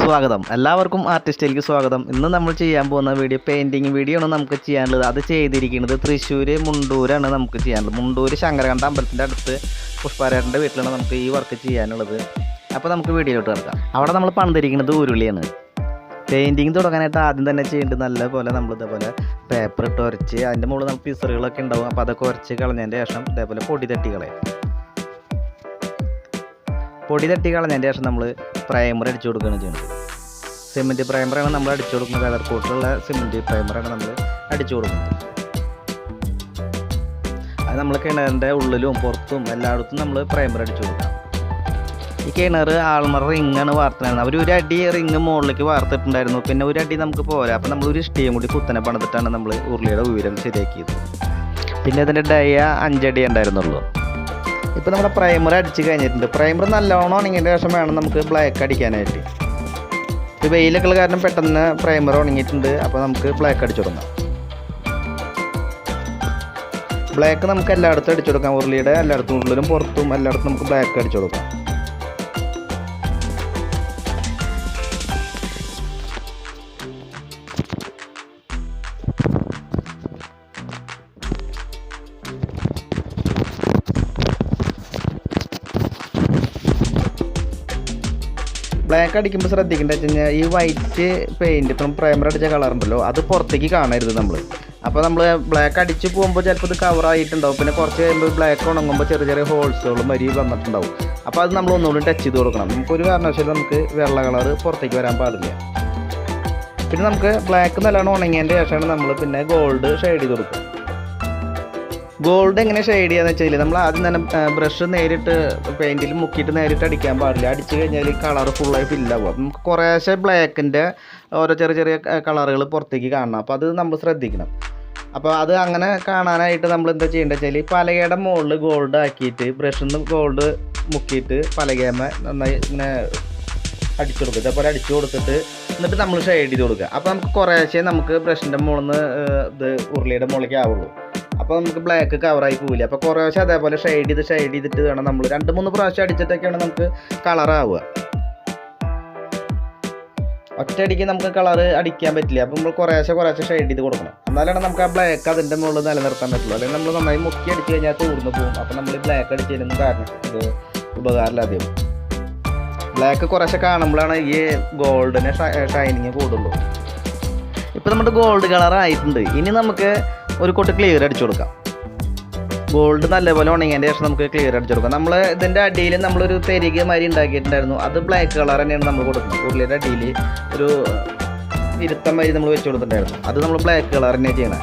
സ്വാഗതം. എല്ലാവർക്കും ആർട്ടിസ്റ്റിലേക്ക് സ്വാഗതം. ഇന്ന് നമ്മൾ ചെയ്യാൻ പോകുന്ന വീഡിയോ പെയിന്റിങ് വീഡിയോ ആണ് നമുക്ക് ചെയ്യാനുള്ളത്. അത് ചെയ്തിരിക്കുന്നത് തൃശ്ശൂർ മുണ്ടൂരാണ് നമുക്ക് ചെയ്യാനുള്ളത്. മുണ്ടൂർ ശങ്കരകണ്ഠ അമ്പലത്തിന്റെ അടുത്ത് പുഷ്പാരേട്ടന്റെ വീട്ടിലാണ് നമുക്ക് ഈ വർക്ക് ചെയ്യാനുള്ളത്. അപ്പോൾ നമുക്ക് വീഡിയോയിലോട്ട് കിടക്കാം. അവിടെ നമ്മൾ പണിതിരിക്കുന്നത് ഉരുളിയാണ്. പെയിന്റിങ് തുടങ്ങാനായിട്ട് ആദ്യം തന്നെ ചെയ്യേണ്ടത് നല്ലപോലെ നമ്മൾ ഇതേപോലെ പേപ്പർ ഇട്ട് ഉരച്ച് അതിന്റെ മുകളിൽ നമുക്ക് പിസറുകളൊക്കെ ഉണ്ടാവും. അപ്പോൾ അതൊക്കെ ഉരച്ച് കളഞ്ഞതിന്റെ ശേഷം ഇതേപോലെ പൊടി തട്ടി കളയാം. പൊടി തട്ടി കളഞ്ഞതിന്റെ ശേഷം നമ്മൾ പ്രൈമർ അടിച്ചു കൊടുക്കുകയാണ് ചെയ്യുന്നത്. സിമെന്റ് പ്രൈമറാണ് നമ്മൾ അടിച്ചു കൊടുക്കുന്നത്. കളർ കോട്ടിലുള്ള സിമെന്റ് പ്രൈമറാണ് നമ്മൾ അടിച്ചു കൊടുക്കുന്നത്. അത് നമ്മൾ കിണറിന്റെ ഉള്ളിലും പുറത്തും എല്ലായിടത്തും നമ്മൾ പ്രൈമർ അടിച്ചു കൊടുക്കാം. ഈ കിണർ ആൾമറ റിങ്ങാണ് വാർത്തിട്ടുണ്ടായിരുന്നത് അവർ ഒരു അടി റിങ് മുകളിലേക്ക് വാർത്തിട്ടുണ്ടായിരുന്നു. പിന്നെ ഒരു അടി നമുക്ക് പോരാ. അപ്പോൾ നമ്മൾ ഒരു ഇഷ്ടിയും കൂടി കുത്തനെ പണിതിട്ടാണ് നമ്മൾ ഉരുളിയുടെ ഉയരം ശരിയാക്കിയത്. പിന്നെ അതിന്റെ ഡയ അഞ്ചടി ഉണ്ടായിരുന്നുള്ളൂ. ഇപ്പോൾ നമ്മുടെ പ്രൈമർ അടിച്ച് കഴിഞ്ഞിട്ടുണ്ട്. പ്രൈമർ നല്ലോണം ഉണങ്ങിയതിന് ശേഷം വേണം നമുക്ക് ബ്ലാക്ക് അടിക്കാനായിട്ട്. ഇപ്പോൾ വെയിലൊക്കെ കാരണം പെട്ടെന്ന് പ്രൈമർ ഉണങ്ങിയിട്ടുണ്ട്. അപ്പോൾ നമുക്ക് ബ്ലാക്ക് അടിച്ചു കൊടുക്കാം. ബ്ലാക്ക് നമുക്ക് എല്ലായിടത്തും അടിച്ചു കൊടുക്കാം. ഉരുളിയുടെ എല്ലായിടത്തും ഉള്ളിലും പുറത്തും എല്ലായിടത്തും നമുക്ക് ബ്ലാക്ക് അടിച്ചു കൊടുക്കാം. ബ്ലാക്ക് അടിക്കുമ്പോൾ ശ്രദ്ധിക്കേണ്ടത് വെച്ച് കഴിഞ്ഞാൽ ഈ വൈറ്റ് പെയിന്റ് ഇപ്പം പ്രൈമർ അടിച്ച കളർ ഉണ്ടല്ലോ അത് പുറത്തേക്ക് കാണരുത് നമ്മൾ അപ്പോൾ നമ്മൾ ബ്ലാക്ക് അടിച്ച് പോകുമ്പോൾ ചിലപ്പോൾ ഇത് കവർ ആയിട്ടുണ്ടാവും. പിന്നെ കുറച്ച് കഴിയുമ്പോൾ ബ്ലാക്ക് ഉണങ്ങുമ്പോൾ ചെറിയ ചെറിയ ഹോൾസുകളും വരി വന്നിട്ടുണ്ടാവും. അപ്പോൾ അത് നമ്മൾ ഒന്നുകൂടി ടച്ച് ചെയ്ത് കൊടുക്കണം. നമുക്കൊരു കാരണവശാലും നമുക്ക് വെള്ള കളർ പുറത്തേക്ക് വരാൻ പാടില്ല. പിന്നെ നമുക്ക് ബ്ലാക്ക് നല്ലോണം ഉണങ്ങിയതിന്റെ ശേഷമാണ് നമ്മൾ പിന്നെ ഗോൾഡ് ഷെയ്ഡ് ചെയ്ത് കൊടുക്കുക. ഗോൾഡ് എങ്ങനെ ഷെയ്ഡ് ചെയ്യാന്ന് വെച്ചാൽ നമ്മൾ ആദ്യം തന്നെ ബ്രഷ് നേരിട്ട് പെയിന്റിൽ മുക്കിയിട്ട് നേരിട്ട് അടിക്കാൻ പാടില്ല. അടിച്ചു കഴിഞ്ഞാൽ കളർ ഫുള്ളായി ഫില്ലാവും നമുക്ക് കുറേശ്ശെ ബ്ലാക്കിന്റെ ഓരോ ചെറിയ ചെറിയ കളറുകൾ പുറത്തേക്ക് കാണണം. അപ്പോൾ അത് നമ്മൾ ശ്രദ്ധിക്കണം. അപ്പോൾ അത് അങ്ങനെ കാണാനായിട്ട് നമ്മൾ എന്താ ചെയ്യേണ്ടത് വെച്ചാൽ പലകയുടെ മുകളിൽ ഗോൾഡ് ആക്കിയിട്ട് ബ്രഷിൽ നിന്ന് ഗോൾഡ് മുക്കിയിട്ട് പലകയമ്മ നന്നായി ഇങ്ങനെ അടിച്ചു കൊടുക്കുക. ഇതേപോലെ അടിച്ചു കൊടുത്തിട്ട് എന്നിട്ട് നമ്മൾ ഷെയ്ഡ് ചെയ്ത് കൊടുക്കുക. അപ്പോൾ നമുക്ക് കുറേശ്ശേ നമുക്ക് ബ്രഷിന്റെ മുകളിൽ നിന്ന് ഇത് ഉരുളിയുടെ മുകളിലേക്ക് ആവുള്ളൂ. അപ്പോൾ നമുക്ക് ബ്ലാക്ക് കവറായി പോവില്ല? അപ്പോൾ കുറേശ്ശെ അതേപോലെ ഷെയ്ഡ് ചെയ്ത് ഷെയ്ഡ് ചെയ്തിട്ട് വേണം നമ്മൾ രണ്ട് മൂന്ന് പ്രാവശ്യം അടിച്ചിട്ടൊക്കെയാണ് നമുക്ക് കളറാവുക ഒറ്റയടിക്ക് നമുക്ക് കളർ അടിക്കാൻ പറ്റില്ല. അപ്പോൾ നമ്മൾ കുറേശ്ശെ കുറേശ്ശെ ഷെയ്ഡ് ചെയ്ത് കൊടുക്കണം. എന്നാലാണ് നമുക്ക് ആ ബ്ലാക്ക് അതിന്റെ മുകളിൽ നിലനിർത്താൻ പറ്റുള്ളൂ. അല്ലെങ്കിൽ നമ്മൾ നന്നായി മുക്കി അടിച്ച് കഴിഞ്ഞാൽ തൂർന്ന് പോകും. അപ്പോൾ നമ്മൾ ബ്ലാക്ക് അടിച്ചതിനൊന്നും കാരണം ഇത് ഉപകാരമില്ലാതെയും ബ്ലാക്ക് കുറേശ്ശെ കാണുമ്പോഴാണ് ഈ ഗോൾഡിന് ഷൈനിങ് കൂടുള്ളൂ. ഇപ്പോൾ നമ്മുടെ ഗോൾഡ് കളർ ആയിട്ടുണ്ട്. ഇനി നമുക്ക് ഒരു കൊട്ട് ക്ലിയർ അടിച്ചു കൊടുക്കാം. ഗോൾഡ് നല്ലപോലെ ഉണങ്ങിയതിന്റെ ശേഷം നമുക്ക് ക്ലിയർ അടിച്ചു കൊടുക്കാം. നമ്മൾ ഇതിന്റെ അടിയിൽ നമ്മളൊരു തെരികെ മാതിരി ഉണ്ടാക്കിയിട്ടുണ്ടായിരുന്നു. അത് ബ്ലാക്ക് കളർ തന്നെയാണ് നമ്മൾ കൊടുക്കുന്നത്. ഉരുളിയുടെ അടിയിൽ ഒരു ഇരുത്തം മാതിരി നമ്മൾ വെച്ച് കൊടുത്തിട്ടുണ്ടായിരുന്നു. അത് നമ്മൾ ബ്ലാക്ക് കളർ തന്നെ ചെയ്യണം